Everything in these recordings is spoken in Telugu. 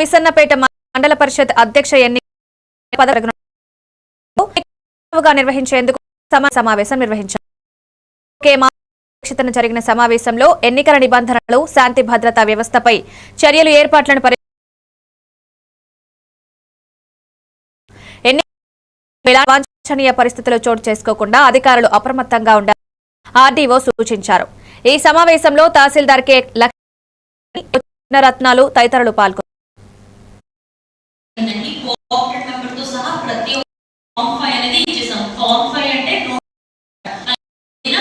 విసన్నపేట మండల పరిషత్ అధ్యక్ష ఎన్నికగా నిర్వహించేందుకు సమావేశం నిర్వహించారు. జరిగిన సమావేశంలో ఎన్నికల నిబంధనలు శాంతి భద్రతా వ్యవస్థపై చర్యలు ఏర్పాట్లను వాంఛనీయ పరిస్థితులు చోటు చేసుకోకుండా అధికారులు అప్రమత్తంగా ఉండాలని ఆర్డీఓ సూచించారు. ఈ సమావేశంలో తహసీల్దార్ కె లక్ష్మీ రత్నాలు తదితరులు పాల్గొన్నారు ఏంటంటే కోఆపరేట్ మెంబర్తో సహా ప్రతి ఒక్క ఫామ్ ఫైవ్ అనేది ఇచ్చేసాం. ఫామ్ ఫైవ్ అంటే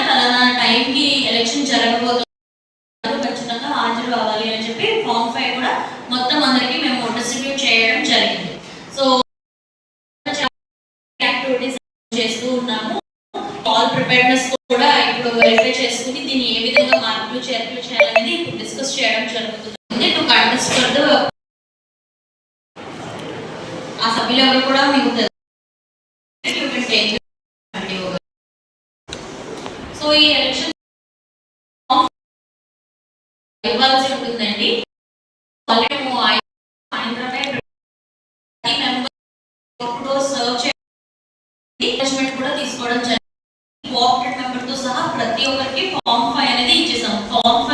ఫలానా టైం టైంకి ఎలక్షన్ జరగబోతుంది. ఖచ్చితంగా హాజరు అవ్వాలి అని చెప్పి ఫామ్ ఫైవ్ కూడా మొత్తం అందరికీ మేము డిస్ట్రిబ్యూట్ చేయడం జరిగింది. సో యాక్టివిటీస్ చేస్తూ ఉన్నాము. ఆల్ ప్రిపేర్నెస్ కూడా ఇప్పుడు వెరిఫై చేసుకుని దీన్ని ఏ విధంగా మార్పులు చేర్పులు చేయాలనేది ఇప్పుడు డిస్కస్ చేయడం జరుగుతుంది. ఆ సభ్యులు కూడా మీకు సో ఈ ఎలక్షన్ ఇవ్వాల్సి ఉంటుందండి. కూడా తీసుకోవడం జరిగింది. కోఆపరేట్ మెంబర్తో సహా ప్రతి ఒక్కరికి